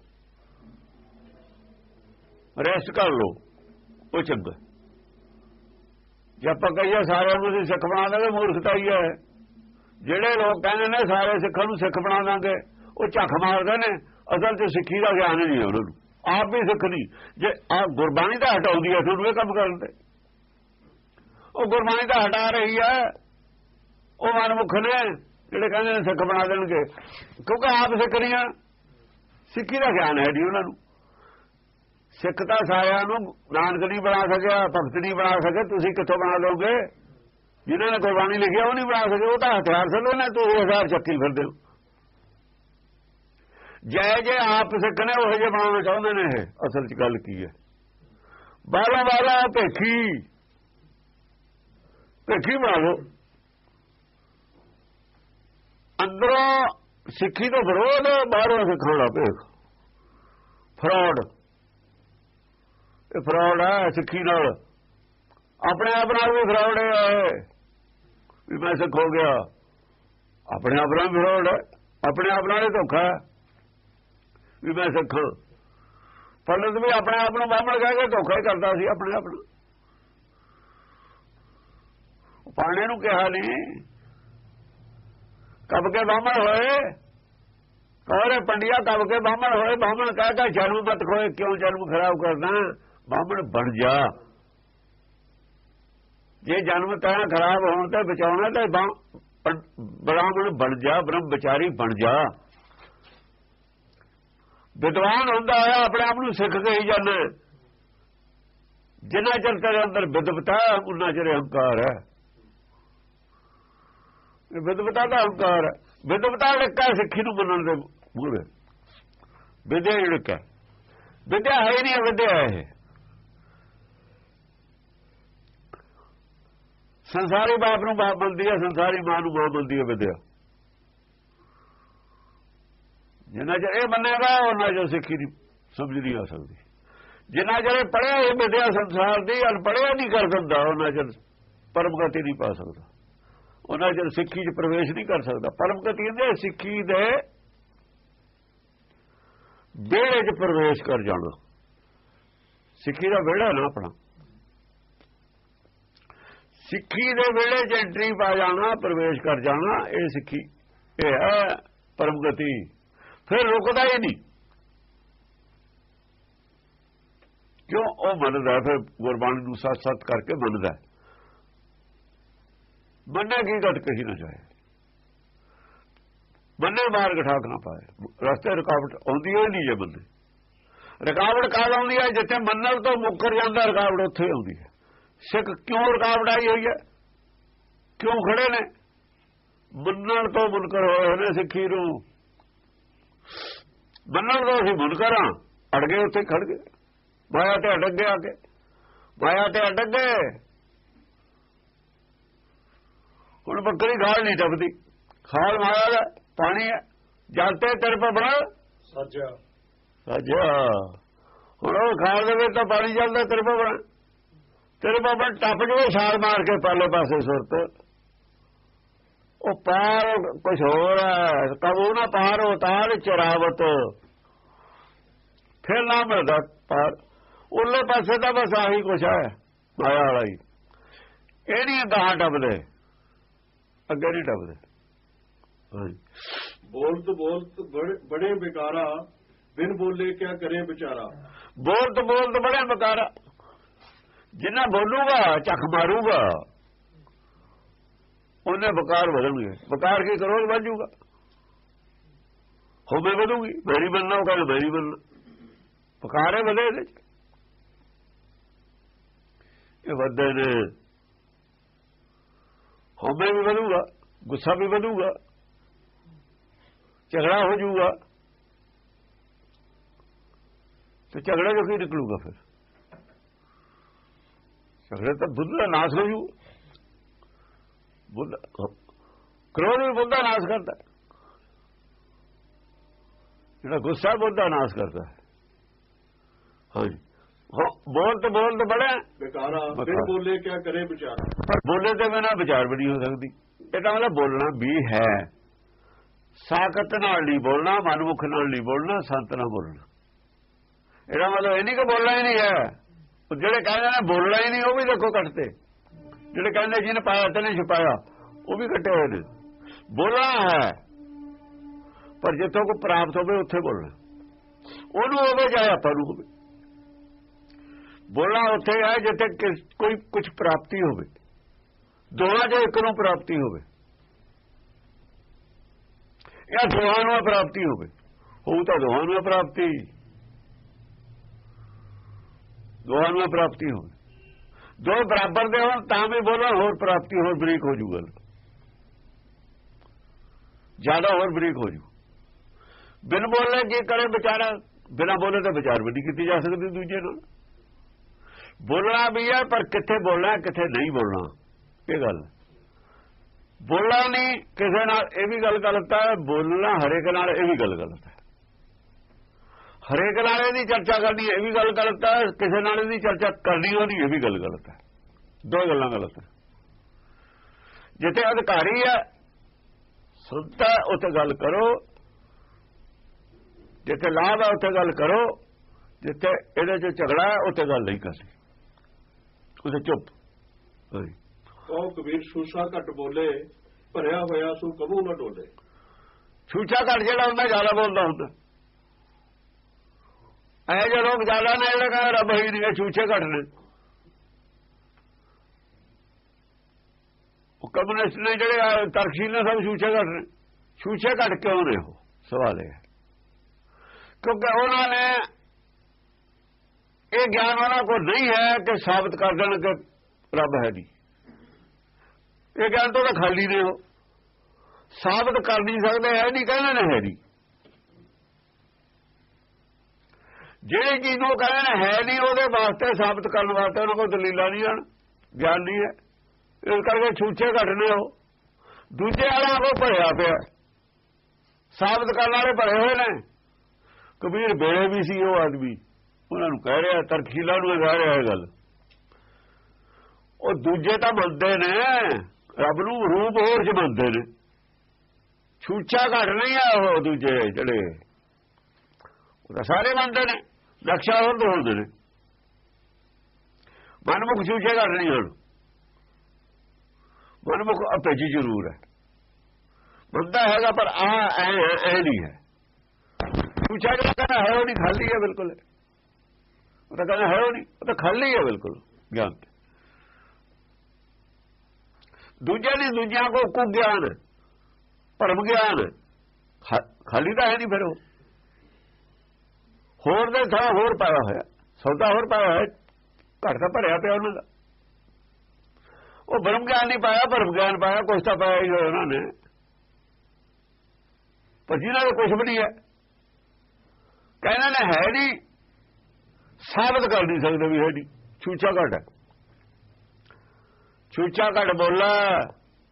ਰੈਸਟ ਕਰ ਲਓ। ਉਹ ਚੰਗਾ। ਜੇ ਆਪਾਂ ਕਹੀਏ ਸਾਰਿਆਂ ਨੂੰ ਅਸੀਂ ਸਿੱਖ ਬਣਾ ਦਾਂਗੇ ਮੂਰਖਤਾ ਹੀ ਹੈ। ਜਿਹੜੇ ਲੋਕ ਕਹਿੰਦੇ ਨੇ ਸਾਰੇ ਸਿੱਖਾਂ ਨੂੰ ਸਿੱਖ ਬਣਾ ਦਾਂਗੇ, ਉਹ ਝੱਖ ਮਾਰਦੇ ਨੇ। ਅਸਲ 'ਚ ਸਿੱਖੀ ਦਾ ਗਿਆਨ ਹੀ ਨਹੀਂ ਉਹਨਾਂ ਨੂੰ। ਆਪ ਵੀ ਸਿੱਖ ਨਹੀਂ। ਜੇ ਆ ਗੁਰਬਾਣੀ ਦਾ ਹਟਾਉਂਦੀ ਹੈ ਤੁਹਾਨੂੰ ਇਹ ਕੰਮ ਕਰਨ ਤੇ। ਉਹ ਗੁਰਬਾਣੀ ਦਾ ਹਟਾ ਰਹੀ ਹੈ ਉਹ ਮਨਮੁਖ ਨੇ, ਜਿਹੜੇ ਕਹਿੰਦੇ ਨੇ ਸਿੱਖ ਬਣਾ ਦੇਣਗੇ। ਕਿਉਂਕਿ ਆਪ ਸਿੱਖ ਨਹੀਂ ਆ। ਸਿੱਖੀ ਦਾ ਗਿਆਨ ਹੈ ਜੀ ਉਹਨਾਂ ਨੂੰ। ਸਿੱਖ ਤਾਂ ਸਾਰਿਆਂ ਨੂੰ ਨਾਨਕ ਨਹੀਂ ਬਣਾ ਸਕਿਆ, ਭਗਤ ਨਹੀਂ ਬਣਾ ਸਕੇ, ਤੁਸੀਂ ਕਿੱਥੋਂ ਬਣਾ ਲਓਗੇ ਜਿਨ੍ਹਾਂ ਨੇ ਗੁਰਬਾਣੀ ਲਿਖਿਆ ਉਹ ਨਹੀਂ ਬਣਾ ਸਕੇ, ਉਹ ਤਾਂ ਹਥਿਆਰ ਸਲੋ ਨੇ ਤੁਸੀਂ ਹਜ਼ਾਰ ਚੱਕੀ ਫਿਰਦੇ ਹੋ। ਜੈ ਜੇ ਆਪ ਸਿੱਖਣੇ ਉਹ ਜੇ ਬਣਾਉਣਾ ਚਾਹੁੰਦੇ ਨੇ ਇਹ, ਅਸਲ 'ਚ ਗੱਲ ਕੀ ਹੈ? ਬਾਲਾ ਬਾਲਾ ਭੇਖੀ। ਭੇਖੀ ਬਣਾ ਲਓ। ਅੰਦਰੋਂ ਸਿੱਖੀ ਤੋਂ ਵਿਰੋਧ, ਬਾਹਰੋਂ ਸਿੱਖਣ ਭੇਖ ਫਰਾਡ। ਇਹ ਫਰਾਡ ਹੈ ਸਿੱਖੀ ਨਾਲ। ਆਪਣੇ ਆਪ ਨਾਲ ਵੀ ਫਰਾਡ ਹੈ ਵੀ ਮੈਂ ਸਿੱਖ ਹੋ ਗਿਆ। ਆਪਣੇ ਆਪ ਨਾਲ ਵੀ ਫਰਾਡ ਹੈ, ਆਪਣੇ ਆਪ ਨਾਲ ਹੀ ਧੋਖਾ ਵੀ ਮੈਂ ਸਿੱਖ। ਪੰਡਤ ਵੀ ਆਪਣੇ ਆਪ ਨੂੰ ਬਾਹਮਣ ਕਹਿ ਕੇ ਧੋਖਾ ਹੀ ਕਰਦਾ ਸੀ, ਆਪਣੇ ਆਪ ਨੂੰ। ਪਾਣੇ ਨੂੰ ਕਿਹਾ ਨਹੀਂ ਕਬ ਕੇ ਬਾਹਮਣ ਹੋਏ ਕਹਰੇ ਪੰਡਿਆ, ਕਬ ਕੇ ਬਾਹਮਣ ਹੋਏ, ਬਾਹਮਣ ਕਹਿ ਕੇ ਜਨਮ ਮਤ ਖੋਏ ਕਿਉਂ ਜਨਮ ਖਰਾਬ ਕਰਨਾ? ਬਾਹਮਣ ਬਣ ਜਾ। ਜੇ ਜਨਮ ਤਾਂ ਖਰਾਬ ਹੋਣ ਤੇ ਬਚਾਉਣਾ ਤਾਂ ਬ੍ਰਾਹਮਣ ਬਣ ਜਾ ਬ੍ਰਹਮ ਵਿਚਾਰੀ ਬਣ ਜਾ। ਵਿਦਵਾਨ ਹੁੰਦਾ ਹੋਇਆ ਆਪਣੇ ਆਪ ਨੂੰ ਸਿੱਖ ਕੇ ਹੀ ਜਾਂਦਾ ਜਿੰਨਾ ਚਿਰ ਤੇਰੇ ਅੰਦਰ ਵਿਦਵਤਾ ਉਨਾ ਚਿਰ ਅਹੰਕਾਰ ਹੈ। ਇਹ ਵਿਦਵਤਾ ਦਾ ਅਹੰਕਾਰ ਹੈ। ਵਿਦਵਤਾ ਡੱਕਾ ਸਿੱਖੀ ਨੂੰ ਮੰਨਣ ਦੇ ਮੂਹਰੇ। ਵਿਦਿਆ ਡੱਕਾ ਵਿਦਿਆ ਹੈ ਹੀ ਨਹੀਂ, ਵਿਦਿਆ ਹੈ ਸੰਸਾਰੀ ਬਾਪ ਨੂੰ ਬਾਪ ਮੰਨਦੀ ਹੈ ਸੰਸਾਰੀ ਮਾਂ ਨੂੰ ਮਾਂ ਮੰਨਦੀ ਹੈ ਵਿਦਿਆ। ਜਿੰਨਾ ਚਿਰ ਇਹ ਮੰਨੇਗਾ, ਉਹਨਾਂ ਚਿਰ ਸਿੱਖੀ ਦੀ ਸਮਝ ਨਹੀਂ ਆ ਸਕਦੀ। ਜਿੰਨਾ ਚਿਰ ਇਹ ਪੜਿਆ ਇਹ ਵਿਦਿਆ ਸੰਸਾਰ ਦੀ ਅਨਪੜਿਆ ਨਹੀਂ ਕਰ ਸਕਦਾ, ਉਹਨਾਂ ਚਿਰ ਪਰਮਗਤੀ ਨਹੀਂ ਪਾ ਸਕਦਾ। ਉਹਨਾਂ ਚਿਰ ਸਿੱਖੀ 'ਚ ਪ੍ਰਵੇਸ਼ ਨਹੀਂ ਕਰ ਸਕਦਾ। ਪਰਮਗਤੀ ਦੇ ਸਿੱਖੀ ਦੇ ਵਿਹੜੇ 'ਚ ਪ੍ਰਵੇਸ਼ ਕਰ ਜਾਣਾ। ਸਿੱਖੀ ਦਾ ਵਿਹੜਾ ਨਾ ਆਪਣਾ। ਸਿੱਖੀ ਦੇ ਵੇਲੇ 'ਚ ਐਂਟਰੀ ਪਾ ਜਾਣਾ, ਪ੍ਰਵੇਸ਼ ਕਰ ਜਾਣਾ, ਇਹ ਸਿੱਖੀ, ਇਹ ਹੈ ਪਰਮਗਤੀ ਫਿਰ ਰੁਕਦਾ ਹੀ ਨਹੀਂ। ਕਿਉਂ? ਉਹ ਮੰਨਦਾ ਫਿਰ ਗੁਰਬਾਣੀ ਨੂੰ ਸੱਚ ਸੱਚ ਕਰਕੇ ਮੰਨਦਾ ਮੰਨੇ ਕੀ ਘਟ ਕਹੀ ਨਾ ਚਾਹੇ ਮੰਨੇ ਮਾਰ ਠਾਕ ਨਾ ਪਾਏ। ਰਸਤੇ ਰੁਕਾਵਟ ਆਉਂਦੀ ਹੀ ਨਹੀਂ ਜੇ ਬੰਦੇ ਰੁਕਾਵਟ ਕਾਹ ਆਉਂਦੀ ਹੈ? ਜਿੱਥੇ ਮੰਨਣ ਤੋਂ ਮੁੱਕਰ ਜਾਂਦਾ, ਰੁਕਾਵਟ ਉੱਥੇ ਆਉਂਦੀ ਹੈ। ਸਿੱਖ ਕਿਉਂ ਰੁਕਾਵਟ ਆਈ ਹੋਈ ਹੈ? ਕਿਉਂ ਖੜੇ ਨੇ? ਮੰਨਣ ਤੋਂ ਮੁਨਕਰ ਹੋਏ ਨੇ ਸਿੱਖੀ ਨੂੰ। ਮੰਨਣ ਤੋਂ ਅਸੀਂ ਮੁਨਕਰਾਂ ਅੜ ਗਏ ਉੱਥੇ ਖੜ ਗਏ। ਮਾਇਆ ਤੇ ਅਟਕ ਗਏ ਆ ਕੇ। ਮਾਇਆ ਤੇ ਅਟਕ ਗਏ ਹੁਣ ਬੱਕਰੀ ਖਾਲ ਨਹੀਂ ਟੱਪਦੀ। ਖਾਲ ਮਾਇਆ ਦਾ ਪਾਣੀ ਹੈ। ਜਲ ਤੇ ਤੇਰੇ ਪਾ ਬਣਾ। ਸੱਜਾ। ਅੱਛਾ ਹੁਣ ਉਹ ਖਾਲ ਦੇ ਵਿੱਚ ਤਾਂ ਪਾਣੀ ਚੱਲਦਾ ਤੇਰੇ ਪਾ ਬਣਾ। ਤੇਰੇ ਬਣ ਟੱਪ ਜਵੇ ਛਾਲ ਮਾਰ ਕੇ ਪਾਲੇ ਪਾਸੇ ਸੁਰਤ ਉਹ ਪਾਰ ਕੁਝ ਹੋਰ ਹੈ ਕਬੂ ਨਾ ਪਾਰ ਉਤਾਰ ਚਰਾਵਤ। ਫਿਰ ਨਾ ਮਿਲਦਾ ਪਾਰ। ਉਹਲੇ ਪਾਸੇ ਤਾਂ ਬਸ ਆਹੀ ਕੁਛ ਹੈ ਮਾਇਆ ਵਾਲਾ ਹੀ। ਇਹ ਨਹੀਂ ਗਾਹਾਂ ਟੱਪਦੇ। ਅੱਗੇ ਨਹੀਂ ਟੱਪਦੇ। ਬੋਲਤ ਬੋਲਤ ਬੜੇ- ਬੜੇ ਬਿਕਾਰਾ ਬਿਨ ਬੋਲੇ ਕਿਆ ਕਰੇ ਵਿਚਾਰਾ। ਬੋਲਤ ਬੋਲਤ ਬੜੇ ਬਕਾਰਾ ਜਿੰਨਾ ਬੋਲੂਗਾ ਚੱਖ ਮਾਰੂਗਾ। ਉਹਨੇ ਬਕਾਰ ਵਧਣਗੇ ਬਕਾਰ ਕੀ ਕਰੋੜ ਵੱਧ ਜਾਊਗਾ ਹੋਵੇ ਵਧੂਗੀ। ਮੇਰੀ ਬੰਨਾ ਉਹ ਕਹਿੰਦਾ ਮੇਰੀ ਬੰਨਾ ਬਕਾਰੇ ਵਧੇ ਇਹਦੇ ਚ। ਇਹ ਵਧਦੇ ਨੇ। ਹੋਵੇ ਵੀ ਵਧੂਗਾ, ਗੁੱਸਾ ਵੀ ਵਧੂਗਾ। ਝਗੜਾ ਹੋ ਜਾਊਗਾ ਤੇ ਝਗੜਾ ਜੋ ਕੀ ਨਿਕਲੂਗਾ ਫਿਰ? ਝਗੜੇ ਤਾਂ ਬੁੱਧ ਦਾ ਨਾਸ਼ ਹੋ ਜੂ। ਬੁੱਧ ਕ੍ਰੋਧ ਵੀ ਬੁੱਧ ਦਾ ਨਾਸ਼ ਕਰਦਾ। ਜਿਹੜਾ ਗੁੱਸਾ ਬੁੱਧ ਦਾ ਨਾਸ਼ ਕਰਦਾ। ਹਾਂਜੀ। ਹੋ- ਬੋਲਤ ਬੋਲਤ ਬੜਾ ਬਿਕਾਰਾ ਬਿਕਾਰਾ। ਬੋਲੇ ਕਿਆ ਕਰੇ ਵਿਚਾਰਾ? ਪਰ ਬੋਲੇ ਤੇ ਬਿਨਾ ਵਿਚਾਰ ਵੀ ਨਹੀਂ ਹੋ ਸਕਦੀ। ਇਹਦਾ ਮਤਲਬ ਬੋਲਣਾ ਵੀ ਹੈ। ਸਾਖਤ ਨਾਲ ਨਹੀਂ ਬੋਲਣਾ ਮਨਮੁਖ ਨਾਲ ਨਹੀਂ ਬੋਲਣਾ ਸੰਤ ਨਾਲ ਬੋਲਣਾ। ਇਹਦਾ ਮਤਲਬ ਇਹ ਨਹੀਂ ਕਿ ਬੋਲਣਾ ਹੀ ਨਹੀਂ ਹੈ। ਜਿਹੜੇ ਕਹਿੰਦੇ ਨੇ ਬੋਲਣਾ ਹੀ ਨਹੀਂ, ਉਹ ਵੀ ਦੇਖੋ ਕੱਟਦੇ ਜਿਹੜੇ ਕਹਿੰਦੇ ਜਿਹਨੇ ਪਾਇਆ ਤੇ ਨਹੀਂ ਛਪਾਇਆ ਉਹ ਵੀ ਕੱਟੇ ਹੋਏ ਨੇ। ਬੋਲਣਾ ਹੈ। ਪਰ ਜਿੱਥੋਂ ਕੋ ਪ੍ਰਾਪਤ ਹੋਵੇ, ਉੱਥੇ ਬੋਲਣਾ। ਉਹਨੂੰ ਹੋਵੇ ਚਾਹੇ ਆਪਾਂ ਨੂੰ ਹੋਵੇ। ਬੋਲਣਾ ਉੱਥੇ ਹੈ ਜਿੱਥੇ ਕੋਈ ਕੁਝ ਪ੍ਰਾਪਤੀ ਹੋਵੇ। ਦੋਵਾਂ ਚੋਂ ਇੱਕ ਨੂੰ ਪ੍ਰਾਪਤੀ ਹੋਵੇ। ਜਾਂ ਦੋਹਾਂ ਨੂੰ ਪ੍ਰਾਪਤੀ ਹੋਵੇ। ਹੋਊ ਤਾਂ ਦੋਹਾਂ ਨੂੰ ਪ੍ਰਾਪਤੀ। ਦੋਹਾਂ ਨੂੰ ਪ੍ਰਾਪਤੀ ਹੋਵੇ ਦੋ ਬਰਾਬਰ ਦੇ ਹੋਣ, ਤਾਂ ਵੀ ਬੋਲੋ, ਹੋਰ ਪ੍ਰਾਪਤੀ ਹੋਰ ਬਰੀਕ ਹੋ ਜੂਗਾ ਜ਼ਿਆਦਾ ਹੋਰ ਬਰੀਕ ਹੋ ਜੂ। ਬਿਨ ਬੋਲੇ ਕੀ ਕਰੇ ਵਿਚਾਰਾ, ਬਿਨਾ ਬੋਲੇ ਤਾਂ ਵਿਚਾਰ ਵੀ ਨਹੀਂ ਕੀਤੀ ਜਾ ਸਕਦੀ ਦੂਜੇ ਨਾਲ। ਬੋਲਣਾ ਵੀ ਹੈ, ਪਰ ਕਿੱਥੇ ਬੋਲਣਾ, ਕਿੱਥੇ ਨਹੀਂ ਬੋਲਣਾ, ਇਹ ਗੱਲ। ਬੋਲਣਾ ਨਹੀਂ, ਕਿਸੇ ਨਾਲ ਇਹ ਵੀ ਗੱਲ ਗਲਤ ਹੈ, ਬੋਲਣਾ ਹਰੇਕ ਨਾਲ ਇਹ ਵੀ ਗੱਲ ਗਲਤ ਹੈ। ਹਰੇਕ ਨਾਲ ਇਹਦੀ ਚਰਚਾ ਕਰਨੀ ਇਹ ਵੀ ਗੱਲ ਗਲਤ ਹੈ ਕਿਸੇ ਨਾਲ ਇਹਦੀ ਚਰਚਾ ਕਰਨੀ ਹੋਣੀ ਇਹ ਵੀ ਗੱਲ ਗਲਤ ਹੈ ਦੋ ਗੱਲਾਂ ਗਲਤ ਹੈ ਜਿੱਥੇ ਅਧਿਕਾਰੀ ਹੈ ਸੁਣਤਾ ਉੱਥੇ ਗੱਲ ਕਰੋ ਜਿੱਥੇ ਲਾਭ ਹੈ ਉੱਥੇ ਗੱਲ ਕਰੋ ਜਿੱਥੇ ਇਹਦੇ ਚ ਝਗੜਾ ਹੈ ਉੱਥੇ ਗੱਲ ਨਹੀਂ ਕਰਨੀ। ਉੱਥੇ ਚੁੱਪ। ਉਹ ਕਬੀਰ ਸ਼ੂਸ਼ਾ ਘਟ ਬੋਲੇ ਭਰਿਆ ਹੋਇਆ ਸੂ ਕਬੂ ਨਾ ਡੋਲੇ ਛੂਛਾ ਘੱਟ ਜਿਹੜਾ ਹੁੰਦਾ ਜ਼ਿਆਦਾ ਬੋਲਦਾ ਹੁੰਦਾ। ਐ ਜੇ ਲੋਕ ਜ਼ਿਆਦਾ ਨੇ ਜਿਹੜਾ ਕਹਿੰਦਾ ਰੱਬ ਹੀ ਨਹੀਂ ਛੂਛੇ ਘੱਟ ਨੇ। ਉਹ ਕਮਿਊਨਿਸਟ ਨੇ ਜਿਹੜੇ ਤਰਕਸ਼ੀਲ ਨੇ ਸਭ ਛੂਛੇ ਘੱਟ ਨੇ। ਛੂਛੇ ਘੱਟ ਕਿਉਂ ਨੇ ਉਹ? ਸਵਾਲ ਇਹ ਹੈ। ਕਿਉਂਕਿ ਉਹਨਾਂ ਨੇ ਇਹ ਗਿਆਨ ਉਹਨਾਂ ਕੋਲ ਨਹੀਂ ਹੈ ਕਿ ਸਾਬਤ ਕਰ ਦੇਣ ਕਿ ਰੱਬ ਹੈ ਨਹੀਂ। ਇਹ ਗਿਆਨ ਤੋਂ ਤਾਂ ਖਾਲੀ ਨੇ ਉਹ। ਸਾਬਤ ਕਰ ਨਹੀਂ ਸਕਦੇ ਹੈ ਨਹੀਂ ਕਹਿੰਦੇ ਨੇ ਹੈ ਨਹੀਂ। ਜਿਹੜੇ ਚੀਜ਼ ਨੂੰ ਕਹਿੰਦੇ ਹੈ ਨਹੀਂ ਉਹਦੇ ਵਾਸਤੇ ਸਾਬਤ ਕਰਨ ਵਾਸਤੇ ਉਹਨਾਂ ਕੋਲ ਦਲੀਲਾਂ ਨਹੀਂ ਹਨ ਗਿਆਨ ਨਹੀਂ ਹੈ। ਇਸ ਕਰਕੇ ਛੂਛੇ ਘਟਨੇ ਉਹ। ਦੂਜੇ ਵਾਲਿਆਂ ਕੋ ਭਰਿਆ ਪਿਆ। ਸਾਬਤ ਕਰਨ ਵਾਲੇ ਭਰੇ ਹੋਏ ਨੇ। ਕਬੀਰ ਬੇੜੇ ਵੀ ਸੀ ਉਹ ਆਦਮੀ। ਉਹਨਾਂ ਨੂੰ ਕਹਿ ਰਿਹਾ, ਤਰਖੀਲਾ ਨੂੰ ਇਹ ਕਹਿ ਰਿਹਾ ਇਹ ਗੱਲ। ਉਹ ਦੂਜੇ ਤਾਂ ਮੰਨਦੇ ਨੇ, ਰੱਬ ਨੂੰ ਰੂਪ ਹੋਰ ਚ ਮੰਨਦੇ ਨੇ। ਛੂਛਾ ਘਟ ਨਹੀਂ ਆ ਉਹ ਦੂਜੇ ਜਿਹੜੇ। ਉਹ ਤਾਂ ਸਾਰੇ ਮੰਨਦੇ ਨੇ। ਨਕਸ਼ਾ ਹੋਰ ਤੋਂ ਹੁੰਦੇ ਨੇ ਮਨਮੁਖ ਛੂਛੇ ਘਟ ਨਹੀਂ ਹੁਣ ਮਨਮੁਖ ਅਪੇਜੀ ਜ਼ਰੂਰ ਹੈ ਬੰਦਾ ਹੈਗਾ ਪਰ ਆ ਐ ਐ ਨਹੀਂ ਹੈ ਛੂਛਾ ਜਿਹੜਾ ਕਹਿੰਦਾ ਹੈ ਉਹ ਨਹੀਂ ਖਾਲੀ ਹੈ ਬਿਲਕੁਲ ਉਹ ਤਾਂ ਕਹਿੰਦਾ ਹੈ ਉਹ ਨਹੀਂ ਉਹ ਤਾਂ ਖਾਲੀ ਹੈ ਬਿਲਕੁਲ ਗਿਆਨ ਤੇ ਦੂਜੇ ਨਹੀਂ ਦੂਜਿਆਂ ਕੋ ਕੁ ਗਿਆਨ ਭਰਮ ਗਿਆਨ ਖਾਲੀ ਤਾਂ ਹੈ ਨਹੀਂ ਫਿਰ ਉਹ ਹੋਰ ਦੇ ਥਾਂ ਹੋਰ ਪਾਇਆ ਹੋਇਆ। ਸੌਦਾ ਹੋਰ ਪਾਇਆ ਹੋਇਆ ਘਰ ਤਾਂ ਭਰਿਆ ਪਿਆ ਉਹਨਾਂ ਦਾ। ਉਹ ਭਰਮ ਗਿਆਨ ਨਹੀਂ ਪਾਇਆ ਭਰਮ ਗਿਆਨ ਪਾਇਆ ਕੁਛ ਤਾਂ ਪਾਇਆ ਹੀ ਹੋਇਆ ਉਹਨਾਂ ਨੇ। ਪਰ ਜਿਹਨਾਂ ਦਾ ਕੁਛ ਵੀ ਨਹੀਂ ਹੈ ਕਹਿੰਦੇ ਨੇ ਹੈ ਨਹੀਂ ਸਾਬਤ ਕਰ ਨਹੀਂ ਸਕਦੇ ਵੀ ਹੈ ਨਹੀਂ। ਛੂਛਾ ਘਟ ਹੈ। ਛੂਛਾ ਘਟ ਬੋਲਾ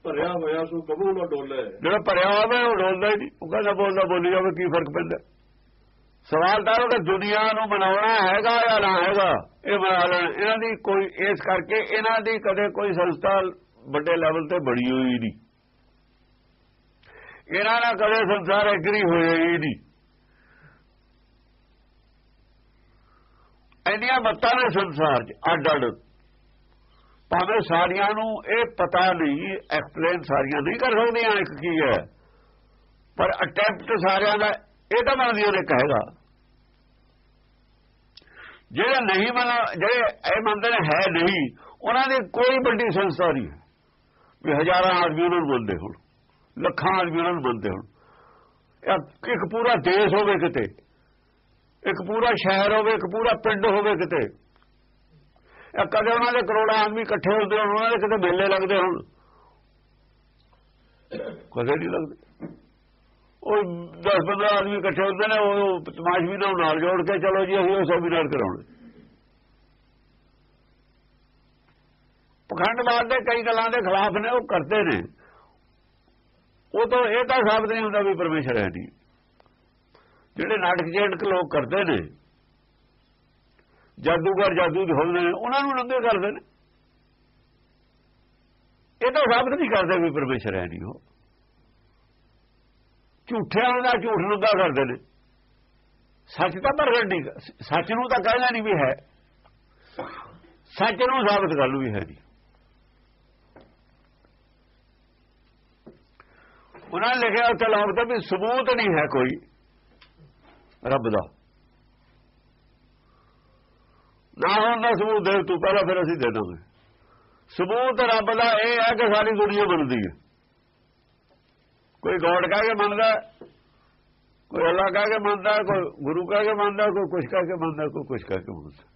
ਭਰਿਆ ਹੋਇਆ ਸੂ ਕਬੂ ਨਾ ਡੋਲੇ ਜਿਹੜਾ ਭਰਿਆ ਹੋਵੇ ਉਹ ਡੋਲਦਾ ਹੀ ਨਹੀਂ। ਉਹ ਕਹਿੰਦਾ ਬੋਲਦਾ ਬੋਲੀ ਜਾਵੇ ਕੀ ਫ਼ਰਕ ਪੈਂਦਾ? ਸਵਾਲ ਤਾਂ ਉਹ ਦੁਨੀਆ ਨੂੰ ਮਨਾਉਣਾ ਹੈਗਾ ਜਾਂ ਨਾ ਹੈਗਾ, ਇਹ ਬਣਾ ਲੈਣ। ਇਹਨਾਂ ਦੀ ਕੋਈ, ਇਸ ਕਰਕੇ ਇਹਨਾਂ ਦੀ ਕਦੇ ਕੋਈ ਸੰਸਥਾ ਵੱਡੇ ਲੈਵਲ ਤੇ ਬਣੀ ਹੋਈ ਨਹੀਂ। ਇਹਨਾਂ ਨਾਲ ਕਦੇ ਸੰਸਾਰ ਐਗਰੀ ਹੋਇਆ ਹੀ ਨਹੀਂ। ਇੰਨੀਆਂ ਮੱਤਾਂ ਨੇ ਸੰਸਾਰ 'ਚ ਅੱਡ ਅੱਡ ਭਾਵੇਂ ਸਾਰੀਆਂ ਨੂੰ ਇਹ ਪਤਾ ਨਹੀਂ ਐਕਸਪਲੇਨ ਸਾਰੀਆਂ ਨਹੀਂ ਕਰ ਸਕਦੀਆਂ, ਇੱਕ ਕੀ ਹੈ। ਪਰ ਅਟੈਂਪਟ ਸਾਰਿਆਂ ਦਾ ਇਹ ਤਾਂ ਮਨ ਦੀ ਨੇ ਕਹੇਗਾ। ਜਿਹੜੇ ਨਹੀਂ ਮੰਨ ਜਿਹੜੇ ਇਹ ਮੰਨਦੇ ਨੇ ਹੈ ਨਹੀਂ, ਉਹਨਾਂ ਦੀ ਕੋਈ ਵੱਡੀ ਸੰਸਥਾ ਨਹੀਂ ਹੈ। ਵੀ ਹਜ਼ਾਰਾਂ ਆਦਮੀ ਉਹਨਾਂ ਨੂੰ ਮੰਨਦੇ ਹੋਣ, ਲੱਖਾਂ ਆਦਮੀ ਉਹਨਾਂ ਨੂੰ ਮੰਨਦੇ ਹੋਣ। ਇੱਕ ਪੂਰਾ ਦੇਸ਼ ਹੋਵੇ ਕਿਤੇ, ਇੱਕ ਪੂਰਾ ਸ਼ਹਿਰ ਹੋਵੇ, ਇੱਕ ਪੂਰਾ ਪਿੰਡ ਹੋਵੇ ਕਿਤੇ। ਇਹ ਕਦੇ ਉਹਨਾਂ ਦੇ ਕਰੋੜਾਂ ਆਦਮੀ ਇਕੱਠੇ ਹੁੰਦੇ ਹੋਣ, ਉਹਨਾਂ ਦੇ ਕਿਤੇ ਮੇਲੇ ਲੱਗਦੇ ਹੋਣ। ਕਦੇ ਨਹੀਂ ਲੱਗਦੇ। ਉਹ 10 15 ਆਦਮੀ ਇਕੱਠੇ ਹੁੰਦੇ ਨੇ, ਉਹ ਤਮਾਸ਼ਬੀ ਨੂੰ ਨਾਲ ਜੋੜ ਕੇ ਚਲੋ ਜੀ, ਅਸੀਂ ਉਹ ਸੈਮੀਨਾਰ ਕਰਾਉਣੇ। ਪਖੰਡਵਾਦ ਦੇ ਕਈ ਗੱਲਾਂ ਦੇ ਖਿਲਾਫ ਨੇ, ਉਹ ਕਰਦੇ ਨੇ। ਉਹ ਤਾਂ, ਇਹ ਤਾਂ ਸਾਬਤ ਨਹੀਂ ਹੁੰਦਾ ਵੀ ਪਰਮੇਸ਼ਰ ਹੈ ਨਹੀਂ। ਜਿਹੜੇ ਨਾਟਕ ਜੇਟਕ ਲੋਕ ਕਰਦੇ ਨੇ, ਜਾਦੂਗਰ ਜਾਦੂ ਦੇ ਨੇ, ਉਹਨਾਂ ਨੂੰ ਨੰਗੇ ਕਰਦੇ ਨੇ। ਇਹ ਤਾਂ ਸਾਬਤ ਨਹੀਂ ਕਰਦੇ ਵੀ ਪਰਮੇਸ਼ਰ ਹੈ ਨਹੀਂ ਉਹ। ਝੂਠਿਆਂ ਦਾ ਝੂਠ ਨੰਗਾ ਕਰਦੇ ਨੇ। ਸੱਚ ਤਾਂ ਪ੍ਰਗਟ ਨਹੀਂ, ਸੱਚ ਨੂੰ ਤਾਂ ਕਹਿਣਾ ਨਹੀਂ ਵੀ ਹੈ। ਸੱਚ ਨੂੰ ਸਾਬਤ ਕਰ ਲੂ ਵੀ ਹੈ ਜੀ। ਉਹਨਾਂ ਨੇ ਲਿਖਿਆ ਉੱਥੇ ਲਾਉਂਦੇ ਵੀ ਸਬੂਤ ਨਹੀਂ ਹੈ ਕੋਈ ਰੱਬ ਦਾ। ਨਾ ਹੁੰਦਾ ਸਬੂਤ ਦੇ, ਤੂੰ ਪਹਿਲਾਂ ਫਿਰ ਅਸੀਂ ਦੇ ਦੋਗੇ। ਸਬੂਤ ਰੱਬ ਦਾ ਇਹ ਹੈ ਕਿ ਸਾਰੀ ਦੁਨੀਆ ਬਣਦੀ ਹੈ। ਕੋਈ ਗੋਡ ਕਹਿ ਕੇ ਮੰਨਦਾ, ਕੋਈ ਅੱਲਾ ਕਹਿ ਕੇ ਮੰਨਦਾ, ਕੋਈ ਗੁਰੂ ਕਹਿ ਕੇ ਮੰਨਦਾ, ਕੋਈ ਕੁਛ ਕਹਿ ਕੇ ਮੰਨਦਾ, ਕੋਈ ਕੁਛ ਕਹਿ ਕੇ ਮੰਨਦਾ।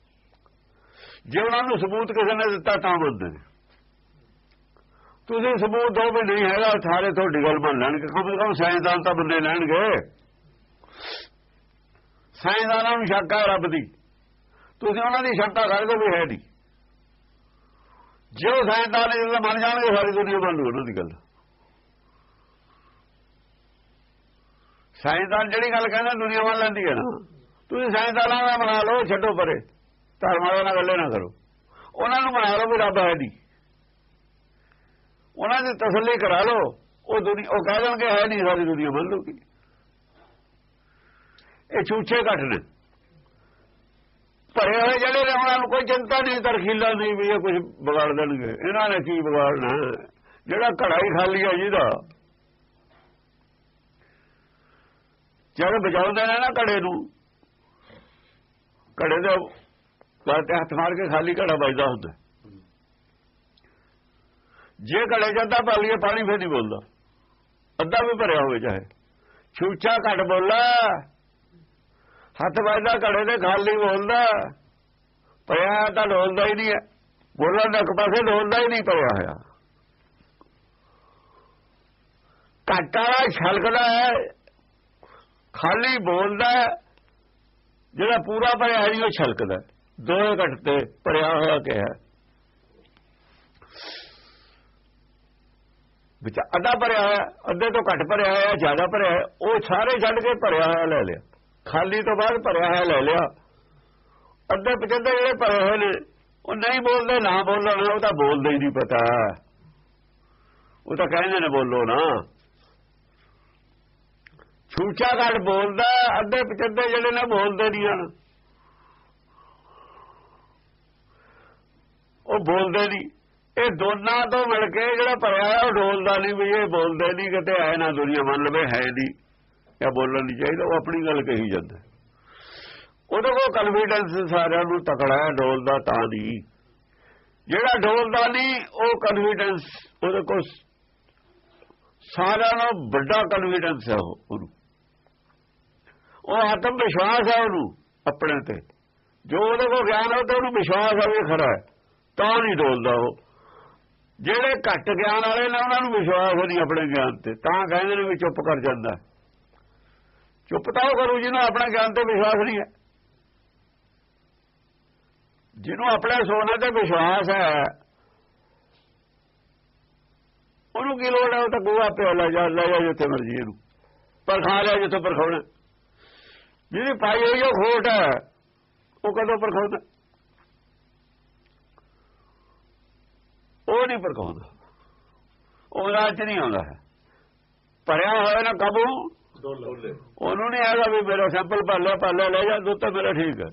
ਜੇ ਉਹਨਾਂ ਨੂੰ ਸਬੂਤ ਕਿਸੇ ਨੇ ਦਿੱਤਾ ਤਾਂ ਮੰਨਦੇ ਨੇ। ਤੁਸੀਂ ਸਬੂਤ ਦੋ ਵੀ ਨਹੀਂ ਹੈਗਾ, ਸਾਰੇ ਤੁਹਾਡੀ ਗੱਲ ਮੰਨ ਲੈਣਗੇ। ਕਮ ਸੇ ਕਮ ਸਾਇੰਸਦਾਨ ਤਾਂ ਬੰਦੇ ਲੈਣਗੇ। ਸਾਇੰਸਦਾਨਾਂ ਨੂੰ ਸ਼ੱਕ ਹੈ ਰੱਬ ਦੀ। ਤੁਸੀਂ ਉਹਨਾਂ ਦੀ ਸ਼ੰਕਾ ਕਰਦੇ ਵੀ ਹੈ ਨਹੀਂ। ਜੇ ਉਹ ਸਾਇੰਸਦਾਨ ਇਹ ਮੰਨ ਜਾਣਗੇ, ਸਾਰੀ ਦੁਨੀਆ ਮੰਨ ਲੂ ਉਹਨਾਂ ਦੀ ਗੱਲ। ਸਾਇੰਸਦਾਨ ਜਿਹੜੀ ਗੱਲ ਕਹਿੰਦਾ ਦੁਨੀਆ ਮੰਨ ਲੈਂਦੀ ਹੈ ਨਾ। ਤੁਸੀਂ ਸਾਇੰਸਦਾਨਾਂ ਦਾ ਬਣਾ ਲਓ ਛੱਡੋ ਪਰੇ। ਧਰਮ ਵਾਲਿਆਂ ਨਾਲ ਗੱਲੇ ਨਾ ਕਰੋ। ਉਹਨਾਂ ਨੂੰ ਬਣਾ ਲਓ ਵੀ ਰੱਬ ਹੈ ਨਹੀਂ। ਉਹਨਾਂ ਦੀ ਤਸੱਲੀ ਕਰਾ ਲਓ। ਉਹ ਦੁਨੀਆ ਉਹ ਕਹਿ ਦੇਣਗੇ ਹੈ ਨਹੀਂ ਸਾਰੀ ਦੁਨੀਆ ਮੰਨ ਲਊਗੀ। ਇਹ ਝੂਠੇ ਘੱਟ ਨੇ। ਭਰੇ ਹੋਏ ਜਿਹੜੇ ਨੇ ਉਹਨਾਂ ਨੂੰ ਕੋਈ ਚਿੰਤਾ ਨਹੀਂ ਤਰਖੀਲਾ ਨਹੀਂ ਵੀ ਇਹ ਕੁਝ ਵਿਗਾੜ ਦੇਣਗੇ। ਇਹਨਾਂ ਨੇ ਕੀ ਵਿਗਾੜਨਾ? ਜਿਹੜਾ ਘੜਾ ਹੀ ਖਾਲੀ ਆ ਜਿਹਦਾ। ਜਦ ਬਚਾਉਂਦੇ ਨੇ ਨਾ ਘੜੇ ਨੂੰ, ਘੜੇ ਦੇ ਬਾਤੇ ਹੱਥ ਮਾਰ ਕੇ ਖਾਲੀ ਘੜਾ ਵੱਜਦਾ ਹੁੰਦਾ। ਜੇ ਘੜੇ ਜਾਂਦਾ ਪਾਲੀਏ ਪਾਣੀ ਫੇਰ ਨਹੀਂ ਬੋਲਦਾ। ਅੱਧਾ ਵੀ ਭਰਿਆ ਹੋਵੇ ਚਾਹੇ। ਛੂਚਾ ਘੱਟ ਬੋਲਾ। ਹੱਥ ਵੱਜਦਾ, ਘੜੇ ਦੇ ਖਾਲੀ ਬੋਲਦਾ। ਪਿਆ ਤਾਂ ਢੋਲਦਾ ਹੀ ਨਹੀਂ ਹੈ। ਬੋਲਣ ਦਾ ਇੱਕ ਪਾਸੇ ਢੋਲਦਾ ਹੀ ਨਹੀਂ ਪਿਆ ਹੋਇਆ। ਘਾਟਾ ਛਲਕਦਾ ਹੈ। ਖਾਲੀ ਬੋਲਦਾ ਜਿਹੜਾ ਪੂਰਾ ਭਰਿਆ ਹੈ ਜੀ, ਉਹ ਛਲਕਦਾ ਦੋਵੇਂ ਦੋਏ ਤੇ ਭਰਿਆ ਹੋਇਆ ਕਿਹਾ ਵਿੱਚ ਅੱਧਾ ਭਰਿਆ ਹੋਇਆ, ਅੱਧੇ ਤੋਂ ਘੱਟ ਭਰਿਆ ਹੋਇਆ, ਜ਼ਿਆਦਾ ਭਰਿਆ ਉਹ ਸਾਰੇ ਛੱਡ ਕੇ ਭਰਿਆ ਹੋਇਆ ਲੈ ਲਿਆ। ਖਾਲੀ ਤੋਂ ਬਾਅਦ ਭਰਿਆ ਹੋਇਆ ਲੈ ਲਿਆ। ਅੱਧੇ ਪਚੱਧੇ ਜਿਹੜੇ ਭਰੇ ਹੋਏ ਨੇ, ਉਹ ਨਹੀਂ ਬੋਲਦੇ, ਨਾ ਬੋਲਣ ਉਹ ਤਾਂ ਬੋਲਦੇ ਹੀ ਨਹੀਂ ਪਤਾ। ਉਹ ਤਾਂ ਕਹਿੰਦੇ ਨੇ ਬੋਲੋ ਨਾ। ਛੂਚਾ ਘੱਟ ਬੋਲਦਾ, ਅੱਧੇ ਪਚੱਧੇ ਜਿਹੜੇ ਨਾ ਬੋਲਦੇ ਨਹੀਂ ਹਨ। ਉਹ ਬੋਲਦੇ ਨਹੀਂ। ਇਹ ਦੋਨਾਂ ਤੋਂ ਮਿਲ ਕੇ ਜਿਹੜਾ ਭਰਿਆ ਹੈ ਉਹ ਡੋਲਦਾ ਨਹੀਂ ਵੀ ਇਹ ਬੋਲਦੇ ਨਹੀਂ, ਕਿਤੇ ਐ ਨਾ ਦੁਨੀਆ ਮੰਨ ਲਵੇ ਹੈ ਨਹੀਂ। ਇਹ ਬੋਲਣ ਨਹੀਂ ਚਾਹੀਦਾ, ਉਹ ਆਪਣੀ ਗੱਲ ਕਹੀ ਜਾਂਦਾ। ਉਹਦੇ ਕੋਲ ਕਨਫੀਡੈਂਸ ਸਾਰਿਆਂ ਨੂੰ ਤਕੜਾ ਹੈ, ਡੋਲਦਾ ਤਾਂ ਨਹੀਂ। ਜਿਹੜਾ ਡੋਲਦਾ ਨਹੀਂ, ਉਹ ਕਨਫੀਡੈਂਸ ਉਹਦੇ ਕੋਲ ਸਾਰਿਆਂ ਨਾਲੋਂ ਵੱਡਾ ਕਨਫੀਡੈਂਸ ਹੈ ਉਹ ਉਹਨੂੰ। ਉਹ ਆਤਮ ਵਿਸ਼ਵਾਸ ਹੈ ਉਹਨੂੰ ਆਪਣੇ ਤੇ। ਜੋ ਉਹਦੇ ਕੋਲ ਗਿਆਨ ਹੈ, ਉਹ ਉਹਨੂੰ ਵਿਸ਼ਵਾਸ ਹੈ ਵੀ ਖਰਾ ਹੈ। ਤਾਂ ਨਹੀਂ ਡੋਲਦਾ ਉਹ। ਜਿਹੜੇ ਘੱਟ ਗਿਆਨ ਵਾਲੇ ਨੇ, ਉਹਨਾਂ ਨੂੰ ਵਿਸ਼ਵਾਸ ਨਹੀਂ ਆਪਣੇ ਗਿਆਨ ਤੇ। ਤਾਂ ਕਹਿੰਦੇ ਨੇ ਵੀ ਚੁੱਪ ਕਰ ਜਾਂਦਾ ਚੁੱਪ ਤਾਂ ਉਹ ਕਰੂ ਜਿਹਨੂੰ ਆਪਣੇ ਗਿਆਨ ਤੇ ਵਿਸ਼ਵਾਸ ਨਹੀਂ ਹੈ। ਜਿਹਨੂੰ ਆਪਣੇ ਸੋਨੇ ਤੇ ਵਿਸ਼ਵਾਸ ਹੈ, ਉਹਨੂੰ ਕੀ ਲੋੜ ਹੈ? ਉਹ ਤਾਂ ਗੋਆ ਪਿਆ ਲੈ ਜਾ ਲੈ ਜਾ ਜਿੱਥੇ ਮਰਜ਼ੀ ਇਹਨੂੰ। ਪਰ ਖਾ ਲਿਆ ਜਿੱਥੇ ਪਰਖਾਉਣਾ ਜਿਹਦੀ ਪਾਈ ਹੋਈ ਉਹ ਖੋਟ ਹੈ ਉਹ ਕਦੋਂ ਪਰਖਾਉਂਦਾ? ਉਹ ਨਹੀਂ ਪਰਖਾਉਂਦਾ। ਉਹ ਰਾਜ ਚ ਨਹੀਂ ਆਉਂਦਾ। ਹੈ ਭਰਿਆ ਹੋਇਆ ਨਾ ਕਬੂ। ਉਹਨੂੰ ਨਹੀਂ ਆਗਾ ਵੀ ਮੇਰਾ ਸੈਂਪਲ ਭਰ ਲਿਆ ਭਰ ਲਿਆ ਲੈ ਜਾ ਦੁੱਧ ਤਾਂ ਮੇਰਾ ਠੀਕ ਹੈ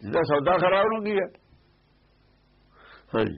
ਜਿਹਦਾ ਸੌਦਾ ਖਰਾ ਉਹਨੂੰ ਕੀ ਹੈ ਹਾਂਜੀ।